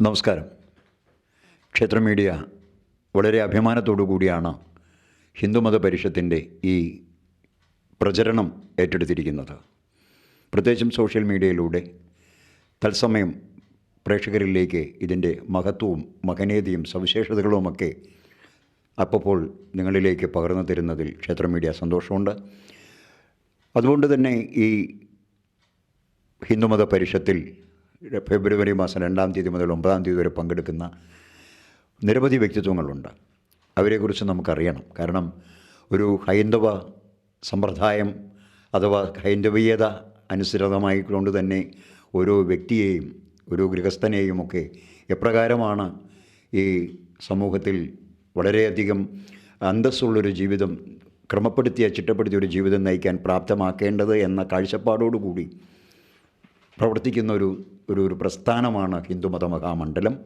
നമസ്കാരം. ക്ഷേത്ര മീഡിയ വളരെ അഭിമാനത്തോടു കൂടിയാണ് ഹിന്ദുമത പരിഷത്തിന്റെ ഈ പ്രചരണം ഏറ്റെടുത്തിരിക്കുന്നത്. പ്രത്യേകിച്ചും സോഷ്യൽ മീഡിയയിലൂടെ തത്സമയം പ്രേക്ഷകരിലേക്ക് ഇതിന്റെ മഹത്വവും മഹനീയതയും സവിശേഷതകളുമൊക്കെ അപ്പോൾ നിങ്ങളിലേക്ക് പകർന്നു തരുന്നതിൽ ക്ഷേത്ര മീഡിയ സന്തോഷമുണ്ട്. അതുകൊണ്ട് തന്നെ ഈ ഹിന്ദുമത പരിഷത്തിൽ ഫെബ്രുവരി മാസം രണ്ടാം തീയതി മുതൽ ഒമ്പതാം തീയതി വരെ പങ്കെടുക്കുന്ന നിരവധി വ്യക്തിത്വങ്ങളുണ്ട്. അവരെക്കുറിച്ച് നമുക്കറിയണം. കാരണം ഒരു ഹൈന്ദവ സമ്പ്രദായം അഥവാ ഹൈന്ദവീയത അനുസൃതമായിക്കൊണ്ട് തന്നെ ഓരോ വ്യക്തിയെയും ഒരു ഗൃഹസ്ഥനെയും ഒക്കെ എപ്രകാരമാണ് ഈ സമൂഹത്തിൽ വളരെയധികം അന്തസ്സുള്ളൊരു ജീവിതം ക്രമപ്പെടുത്തിയ ചിട്ടപ്പെടുത്തിയ ഒരു ജീവിതം നയിക്കാൻ പ്രാപ്തമാക്കേണ്ടത് എന്ന കാഴ്ചപ്പാടോടുകൂടി പ്രവർത്തിക്കുന്ന ഒരു ഒരു ഒരു പ്രസ്ഥാനമാണ് ഹിന്ദുമത മഹാമണ്ഡലം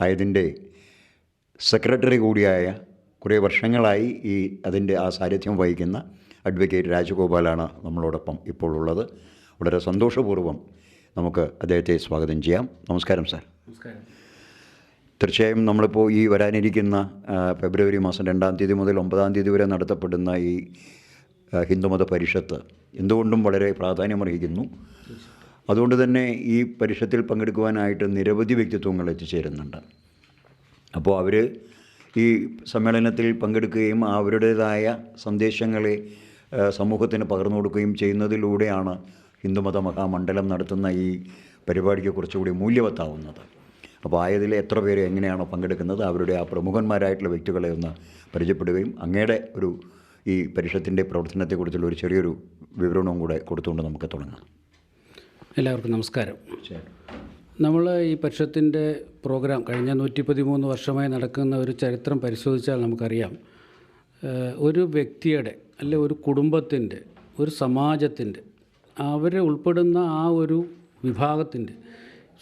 ആയതിന്റെ സെക്രട്ടറി കൂടിയായ കുറേ വർഷങ്ങളായി ഈ അതിന്റെ ആ സാരഥ്യം വഹിക്കുന്ന അഡ്വക്കേറ്റ് രാജഗോപാലാണ് നമ്മളോടൊപ്പം ഇപ്പോൾ ഉള്ളത്. വളരെ സന്തോഷപൂർവം നമുക്ക് അദ്ദേഹത്തെ സ്വാഗതം ചെയ്യാം. നമസ്കാരം സാർ. നമസ്കാരം. തീർച്ചയായും നമ്മളിപ്പോൾ ഈ വരാനിരിക്കുന്ന ഫെബ്രുവരി മാസം രണ്ടാം തീയതി മുതൽ ഒമ്പതാം തീയതി വരെ നടത്തപ്പെടുന്ന ഈ ഹിന്ദുമത പരിഷത്ത് എന്തുകൊണ്ടും വളരെ പ്രാധാന്യമർഹിക്കുന്നു. അതുകൊണ്ട് തന്നെ ഈ പരിഷത്തിൽ പങ്കെടുക്കുവാനായിട്ട് നിരവധി വ്യക്തിത്വങ്ങൾ എത്തിച്ചേരുന്നുണ്ട്. അപ്പോൾ അവർ ഈ സമ്മേളനത്തിൽ പങ്കെടുക്കുകയും അവരുടേതായ സന്ദേശങ്ങളെ സമൂഹത്തിന് പകർന്നു കൊടുക്കുകയും ചെയ്യുന്നതിലൂടെയാണ് ഹിന്ദുമത മഹാമണ്ഡലം നടത്തുന്ന ഈ പരിപാടിക്ക് കുറച്ചുകൂടി മൂല്യവത്താവുന്നത്. അപ്പോൾ ആയതിൽ എത്ര പേര് എങ്ങനെയാണോ പങ്കെടുക്കുന്നത് അവരുടെ ആ പ്രമുഖന്മാരായിട്ടുള്ള വ്യക്തികളെ ഒന്ന് പരിചയപ്പെടുകയും അങ്ങയുടെ ഒരു ഈ പരിഷത്തിന്റെ പ്രവർത്തനത്തെക്കുറിച്ചുള്ള ഒരു ചെറിയൊരു വിവരണവും കൂടെ കൊടുത്തുകൊണ്ട് നമുക്ക് തുടങ്ങാം. എല്ലാവർക്കും നമസ്കാരം. നമ്മൾ ഈ പക്ഷത്തിന്റെ പ്രോഗ്രാം കഴിഞ്ഞ നൂറ്റി പതിമൂന്ന് വർഷമായി നടക്കുന്ന ഒരു ചരിത്രം പരിശോധിച്ചാൽ നമുക്കറിയാം. ഒരു വ്യക്തിയുടെ അല്ലെ ഒരു കുടുംബത്തിന്റെ ഒരു സമാജത്തിന്റെ അവരെ ഉൾപ്പെടുന്ന ആ ഒരു വിഭാഗത്തിന്റെ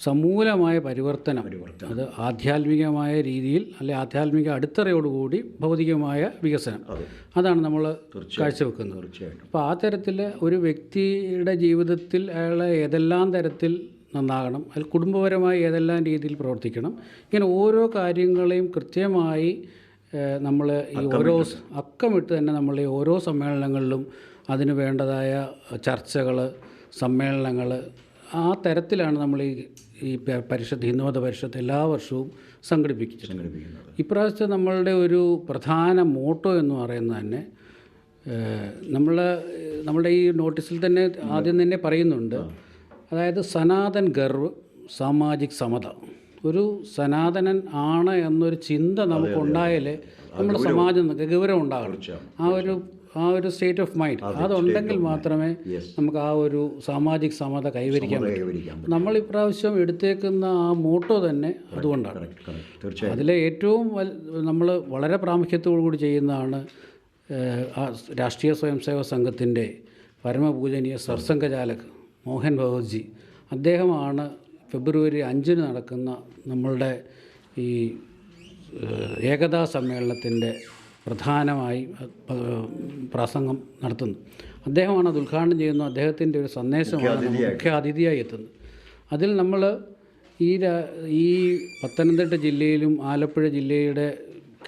സമൂലമായ പരിവർത്തനം. അത് ആധ്യാത്മികമായ രീതിയിൽ അല്ലെ ആധ്യാത്മിക അടിത്തറയോടുകൂടി ഭൗതികമായ വികസനം. അതാണ് നമ്മൾ കാഴ്ചവെക്കുന്നത്. തീർച്ചയായിട്ടും. അപ്പോൾ ആ തരത്തിൽ ഒരു വ്യക്തിയുടെ ജീവിതത്തിൽ അയാളെ ഏതെല്ലാം തരത്തിൽ നന്നാകണം അതിൽ കുടുംബപരമായി ഏതെല്ലാം രീതിയിൽ പ്രവർത്തിക്കണം ഇങ്ങനെ ഓരോ കാര്യങ്ങളെയും കൃത്യമായി നമ്മൾ ഈ ഓരോ അക്കമിട്ട് തന്നെ നമ്മൾ ഈ ഓരോ സമ്മേളനങ്ങളിലും അതിന് വേണ്ടതായ ചർച്ചകൾ സമ്മേളനങ്ങൾ ആ തരത്തിലാണ് നമ്മൾ ഈ ഈ പരിഷത്ത് ഹിന്ദുമത പരിഷത്ത് എല്ലാ വർഷവും സംഘടിപ്പിക്കുന്നത്. ഇപ്രാവശ്യത്തെ നമ്മളുടെ ഒരു പ്രധാന മോട്ടോ എന്ന് പറയുന്നത് തന്നെ നമ്മൾ നമ്മുടെ ഈ നോട്ടീസിൽ തന്നെ ആദ്യം തന്നെ പറയുന്നുണ്ട്. അതായത് സനാതൻ ഗർവ് സാമാജിക് സമത. ഒരു സനാതനൻ ആണ് എന്നൊരു ചിന്ത നമുക്കുണ്ടായാലേ നമ്മുടെ സമാജം ഗൗരവം ഉണ്ടാകണം. ആ ഒരു ആ ഒരു സ്റ്റേറ്റ് ഓഫ് മൈൻഡ് അതുണ്ടെങ്കിൽ മാത്രമേ നമുക്ക് ആ ഒരു സാമാജിക സമത കൈവരിക്കാൻ പറ്റൂ. നമ്മൾ ഇപ്രാവശ്യം എടുത്തേക്കുന്ന ആ മോട്ടോ തന്നെ അതുകൊണ്ടാണ്. അതിലെ ഏറ്റവും നമ്മൾ വളരെ പ്രാമുഖ്യത്തോടു കൂടി ചെയ്യുന്നതാണ് രാഷ്ട്രീയ സ്വയംസേവക സംഘത്തിന്റെ പരമപൂജനീയ സർസംഘചാലക് മോഹൻ ഭഗവത്ജി. അദ്ദേഹമാണ് ഫെബ്രുവരി അഞ്ചിന് നടക്കുന്ന നമ്മളുടെ ഈ ഏകതാ സമ്മേളനത്തിന്റെ പ്രധാനമായി പ്രസംഗം നടത്തുന്നത് അദ്ദേഹമാണ് അത് ഉദ്ഘാടനം ചെയ്യുന്നത് അദ്ദേഹത്തിന്റെ ഒരു സന്ദേശമാണ് മുഖ്യ അതിഥിയായി. എത്തുന്നത്. അതിൽ നമ്മൾ ഈ രാ- ഈ പത്തനംതിട്ട ജില്ലയിലും ആലപ്പുഴ ജില്ലയുടെ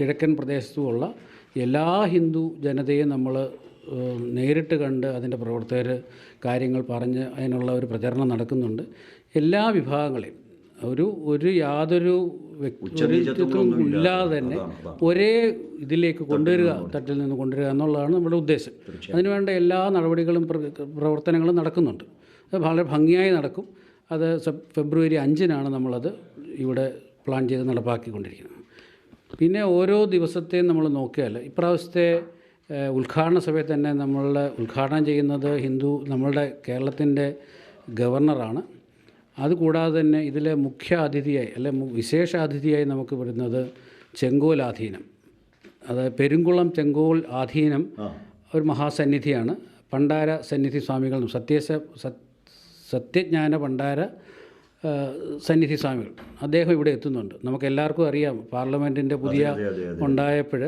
കിഴക്കൻ പ്രദേശത്തുമുള്ള എല്ലാ ഹിന്ദു ജനതയെ നമ്മൾ നേരിട്ട് കണ്ട് അതിന്റെ പ്രവർത്തകർ കാര്യങ്ങൾ പറഞ്ഞ് അതിനുള്ള ഒരു പ്രചരണം നടക്കുന്നുണ്ട്. എല്ലാ വിഭാഗങ്ങളെയും. ഒരു ഒരു യാതൊരു വ്യക്തിത്വം ഇല്ലാതെ തന്നെ ഒരേ ഇതിലേക്ക് കൊണ്ടുവരിക തട്ടിൽ നിന്ന് കൊണ്ടുവരിക എന്നുള്ളതാണ് നമ്മുടെ ഉദ്ദേശം. അതിനുവേണ്ട എല്ലാ നടപടികളും പ്രവർത്തനങ്ങളും നടക്കുന്നുണ്ട്. അത് വളരെ ഭംഗിയായി നടക്കും. അത് ഫെബ്രുവരി അഞ്ചിനാണ് നമ്മളത് ഇവിടെ പ്ലാൻ ചെയ്ത് നടപ്പാക്കിക്കൊണ്ടിരിക്കുന്നത്. പിന്നെ ഓരോ ദിവസത്തെയും നമ്മൾ നോക്കിയാൽ ഇപ്രാവശ്യത്തെ ഉദ്ഘാടന സഭയിൽ തന്നെ നമ്മളുടെ ഉദ്ഘാടനം ചെയ്യുന്നത് ഹിന്ദു നമ്മളുടെ കേരളത്തിന്റെ ഗവർണറാണ്. അതുകൂടാതെ തന്നെ ഇതിലെ മുഖ്യ അതിഥിയായി അല്ലെ വിശേഷ അതിഥിയായി നമുക്ക് വരുന്നത് ചെങ്കോൽ ആധീനം അതായത് പെരുങ്കുളം ചെങ്കോൽ ആധീനം ഒരു മഹാസന്നിധിയാണ്. പണ്ടാര സന്നിധി സ്വാമികൾ സത്യസ സത്യജ്ഞാന പണ്ടാര സന്നിധി സ്വാമികൾ. അദ്ദേഹം ഇവിടെ എത്തുന്നുണ്ട്. നമുക്ക് എല്ലാവർക്കും അറിയാം പാർലമെന്റിന്റെ പുതിയ ഉണ്ടായപ്പോൾ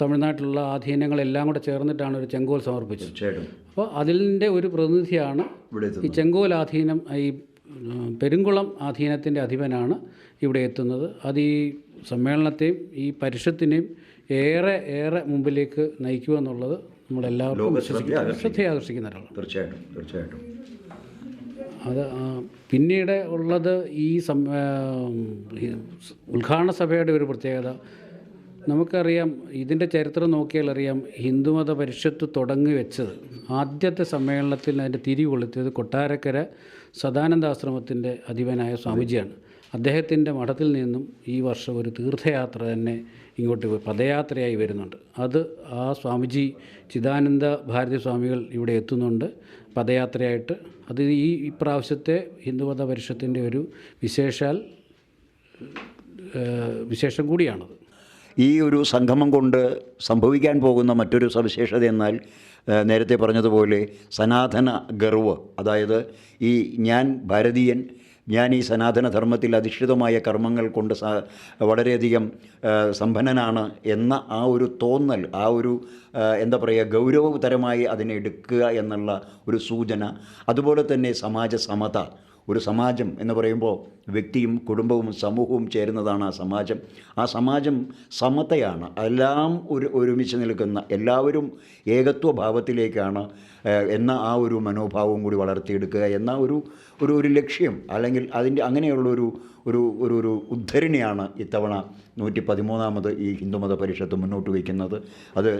തമിഴ്നാട്ടിലുള്ള ആധീനങ്ങളെല്ലാം കൂടെ ചേർന്നിട്ടാണ് ഒരു ചെങ്കോൽ സമർപ്പിച്ചത്. അപ്പോൾ അതിന്റെ ഒരു പ്രതിനിധിയാണ് ഈ ചെങ്കോൽ ആധീനം ഈ പെരുങ്കുളം ആധീനത്തിന്റെ അധിപനാണ് ഇവിടെ എത്തുന്നത്. അത് ഈ സമ്മേളനത്തെയും ഈ പരിഷത്തിനെയും ഏറെ ഏറെ മുമ്പിലേക്ക് നയിക്കുമെന്നുള്ളത് നമ്മളെല്ലാവർക്കും ശ്രദ്ധയാകർഷിക്കുന്ന ഒരാളാണ്. തീർച്ചയായിട്ടും തീർച്ചയായിട്ടും. അത് പിന്നീട് ഉള്ളത് ഈ സം ഉദ്ഘാടന സഭയുടെ ഒരു പ്രത്യേകത. നമുക്കറിയാം ഇതിന്റെ ചരിത്രം നോക്കിയാൽ അറിയാം ഹിന്ദുമത പരിഷത്ത് തുടങ്ങി വെച്ചത് ആദ്യത്തെ സമ്മേളനത്തിൽ അതിന്റെ തിരി കൊളുത്തിയത് കൊട്ടാരക്കര സദാനന്ദാശ്രമത്തിന്റെ അധിപനായ സ്വാമിജിയാണ്. അദ്ദേഹത്തിന്റെ മഠത്തിൽ നിന്നും ഈ വർഷം ഒരു തീർത്ഥയാത്ര തന്നെ ഇങ്ങോട്ട് പദയാത്രയായി വരുന്നുണ്ട്. അത് ആ സ്വാമിജി ചിദാനന്ദ ഭാരതി സ്വാമികൾ ഇവിടെ എത്തുന്നുണ്ട്. പദയാത്രയായിട്ട്. അത് ഈ ഇപ്രാവശ്യത്തെ ഹിന്ദുമത പരിഷത്തിന്റെ ഒരു വിശേഷാൽ വിശേഷം കൂടിയാണത്. ഈ ഒരു സംഗമം കൊണ്ട് സംഭവിക്കാൻ പോകുന്ന മറ്റൊരു സവിശേഷത എന്നാൽ നേരത്തെ പറഞ്ഞതുപോലെ സനാതന ഗർവ്. അതായത് ഈ ഞാൻ ഭാരതീയൻ ഞാൻ ഈ സനാതനധർമ്മത്തിൽ അധിഷ്ഠിതമായ കർമ്മങ്ങൾ കൊണ്ട് വളരെയധികം സമ്പന്നനാണ് എന്ന ആ ഒരു തോന്നൽ ആ ഒരു എന്താ പറയുക ഗൗരവതരമായി അതിനെ എടുക്കുക എന്നുള്ള ഒരു സൂചന. അതുപോലെ തന്നെ സമാജ സമത ഒരു സമാജം എന്ന് പറയുമ്പോൾ വ്യക്തിയും കുടുംബവും സമൂഹവും ചേരുന്നതാണ് ആ സമാജം. ആ സമാജം സമതയാണ്. എല്ലാം ഒരു ഒരുമിച്ച് നിൽക്കുന്ന എല്ലാവരും ഏകത്വ ഭാവത്തിലേക്കാണ് എന്ന ആ ഒരു മനോഭാവം കൂടി വളർത്തിയെടുക്കുക എന്ന ഒരു ഒരു ഒരു ലക്ഷ്യം അല്ലെങ്കിൽ അതിന്റെ അങ്ങനെയുള്ളൊരു ഒരു ഒരു ഒരു ഉദ്ധരണിയാണ് ഇത്തവണ നൂറ്റി പതിമൂന്നാമത് ഈ ഹിന്ദുമത പരിഷത്ത് മുന്നോട്ട് വയ്ക്കുന്നത്. അത്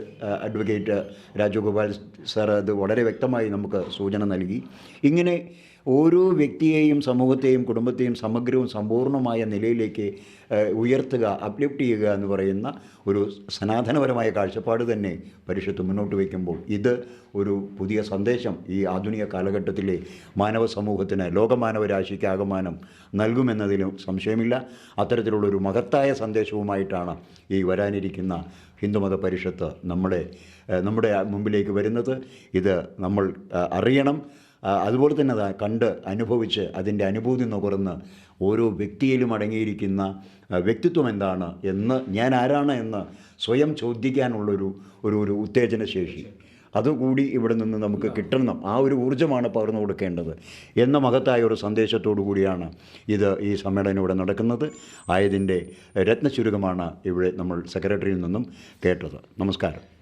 അഡ്വക്കേറ്റ് രാജഗോപാൽ സാർ അത് വളരെ വ്യക്തമായി നമുക്ക് സൂചന നൽകി. ഇങ്ങനെ ഓരോ വ്യക്തിയെയും സമൂഹത്തെയും കുടുംബത്തെയും സമഗ്രവും സമ്പൂർണമായ നിലയിലേക്ക് ഉയർത്തുക അപ്ലിഫ്റ്റ് ചെയ്യുക എന്ന് പറയുന്ന ഒരു സനാതനപരമായ കാഴ്ചപ്പാട് തന്നെ പരിഷത്ത് മുന്നോട്ട് വയ്ക്കുമ്പോൾ ഇത് ഒരു പുതിയ സന്ദേശം ഈ ആധുനിക കാലഘട്ടത്തിലെ മാനവ സമൂഹത്തിന് ലോകമാനവരാശിക്ക് ആകമാനം നൽകുമെന്നതിലും സംശയമില്ല. അത്തരത്തിലുള്ളൊരു മഹത്തായ സന്ദേശവുമായിട്ടാണ് ഈ വരാനിരിക്കുന്ന ഹിന്ദുമത പരിഷത്ത് നമ്മുടെ നമ്മുടെ മുമ്പിലേക്ക് വരുന്നത്. ഇത് നമ്മൾ അറിയണം. അതുപോലെ തന്നെ കണ്ട് അനുഭവിച്ച് അതിന്റെ അനുഭൂതി നുകർന്ന് ഓരോ വ്യക്തിയിലും അടങ്ങിയിരിക്കുന്ന വ്യക്തിത്വം എന്താണ് എന്ന് ഞാൻ ആരാണ് എന്ന് സ്വയം ചോദിക്കാനുള്ളൊരു ഒരു ഒരു ഉത്തേജന ശേഷി. അതുകൂടി ഇവിടെ നിന്ന് നമുക്ക് കിട്ടണം. ആ ഒരു ഊർജമാണ് പകർന്നു കൊടുക്കേണ്ടത് എന്ന മഹത്തായ ഒരു സന്ദേശത്തോടു കൂടിയാണ് ഇത് ഈ സമ്മേളനം ഇവിടെ നടക്കുന്നത്. ആയതിന്റെ രത്നചുരുകമാണ് ഇവിടെ നമ്മൾ സെക്രട്ടറിയിൽ നിന്നും കേട്ടത്. നമസ്കാരം.